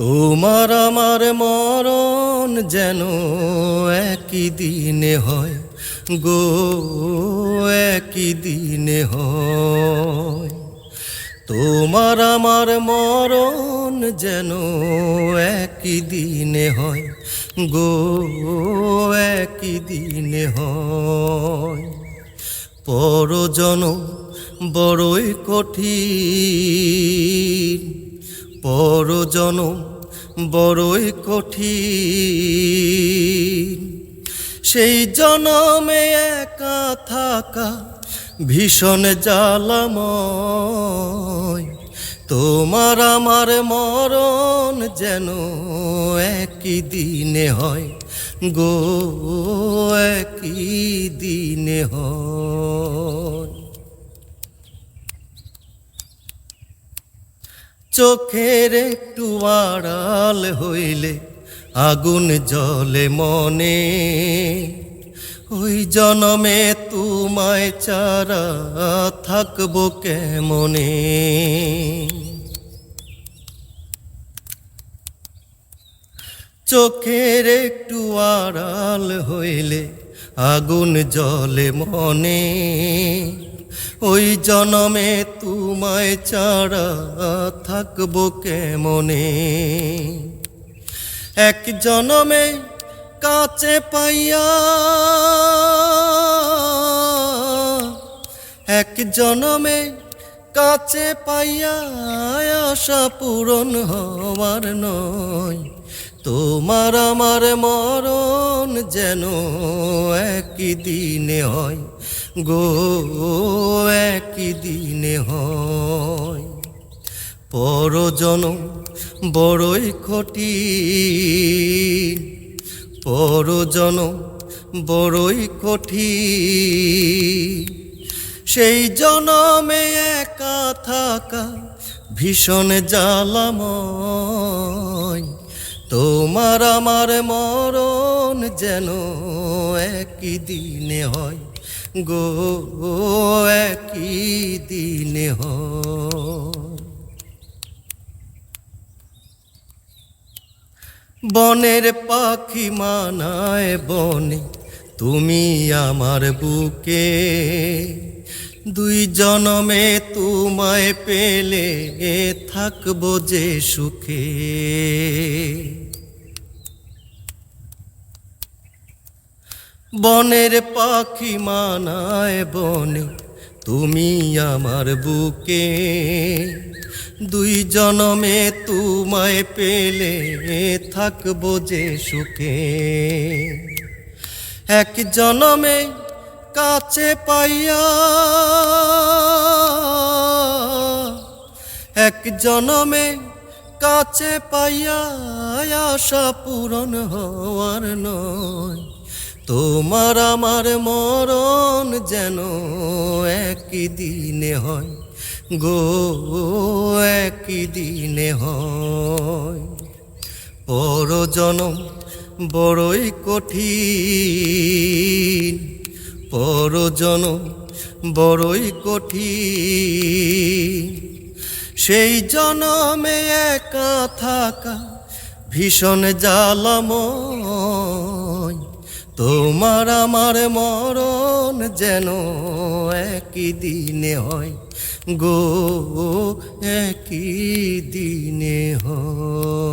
তোমার আমার মরণ যেন একই দিনে হয় গো, একই দিনে হয়। তোমার আমার মরণ যেন একই দিনে হয় গো, একই দিনে হয়। পরজন বড়ই কঠিন। পরজন বড়ই কঠিন। সেই জনমে একা থাকা ভীষণ জ্বালাময়। তোমার আমার মরণ যেন একই দিনে হয় গো, একই দিনে হয়। চোখের একটু আড়াল হইলে আগুন জলে মনে। ওই জনমে তোমায় চারা থাকব কেমনে? চোখের একটু আড়াল হইলে আগুন জলে মনে। ওই জনমে তোমায় চারা থাকব কেমনে? এক জনমে কাছে পাইয়া, এক জনমে কাছে পাইয়া আশা পূরণ হওয়ার নয়। তোমার আমার মরণ যেন একই দিনে হয়। গো একই দিনে হয়। পরজন বড়ই কঠিন পরজন বড়ই কঠিন সেই জনমে একা থাকা ভীষণ জ্বালাময়। তোমার আমার মরণ যেন একই দিনে হয়। গো, একই দিনে হয় বনের পাখি মানায় বনে, তুমি আমার বুকে। দুই জনমে তোমায় পেলে থাকব যে সুখে। বনের পাখি মানায় বনে, তুমি আমার বুকে। দুই জনমে তোমায় পেলে থাকব যে সুখে। এক জনমে কাছে পাইয়া, এক জনমে কাছে পাইয়া আশা পূরণ হওয়ার নয়। তোমার আমার মরণ যেন একই দিনে হয় গো, একই দিনে হয়। পরজনম বড়ই কঠিন, পরজনম বড়ই কঠিন। সেই জনমে একা থাকা ভীষণ জ্বালাময় তোমার আমার মরণ যেন একই দিনে হয় গো একই দিনে হয়।